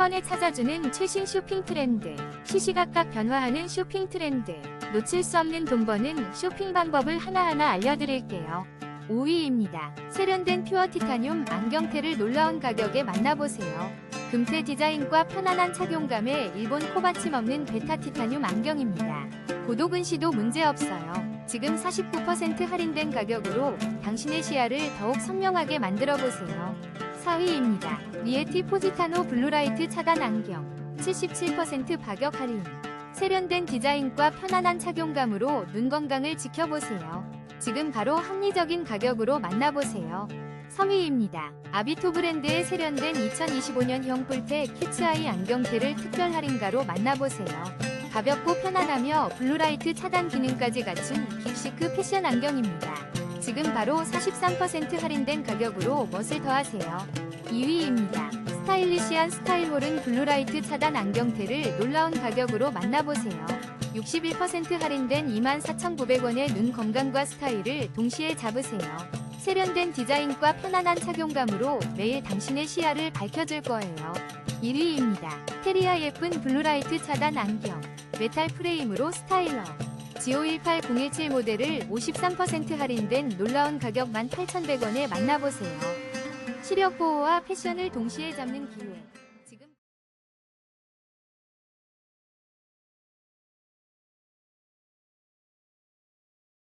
번에 찾아주는 최신 쇼핑 트렌드. 시시각각 변화하는 쇼핑 트렌드. 놓칠 수 없는 돈 버는 쇼핑 방법을 하나하나 알려드릴게요. 5위입니다. 세련된 퓨어 티타늄 안경테를 놀라운 가격에 만나보세요. 금태 디자인과 편안한 착용감에 일본 코받침 없는 베타 티타늄 안경입니다. 고도근시도 문제없어요. 지금 49% 할인된 가격으로 당신의 시야를 더욱 선명하게 만들어 보세요. 4위입니다. 리에티 포지타노 블루라이트 차단 안경 77% 가격 할인 세련된 디자인과 편안한 착용감으로 눈 건강을 지켜보세요. 지금 바로 합리적인 가격으로 만나보세요. 3위입니다. 아비토 브랜드의 세련된 2025년형 뿔테 큐츠아이 안경테를 특별 할인가로 만나보세요. 가볍고 편안하며 블루라이트 차단 기능까지 갖춘 깁시크 패션 안경입니다. 지금 바로 43% 할인된 가격으로 멋을 더하세요. 2위입니다. 스타일리시한 스타일홀은 블루라이트 차단 안경테를 놀라운 가격으로 만나보세요. 61% 할인된 24,900원의 눈 건강과 스타일을 동시에 잡으세요. 세련된 디자인과 편안한 착용감으로 매일 당신의 시야를 밝혀줄 거예요. 1위입니다. 테리아 예쁜 블루라이트 차단 안경. 메탈 프레임으로 스타일러. G518017 모델을 53% 할인된 놀라운 가격 18,100원에 만나보세요. 시력 보호와 패션을 동시에 잡는 기회.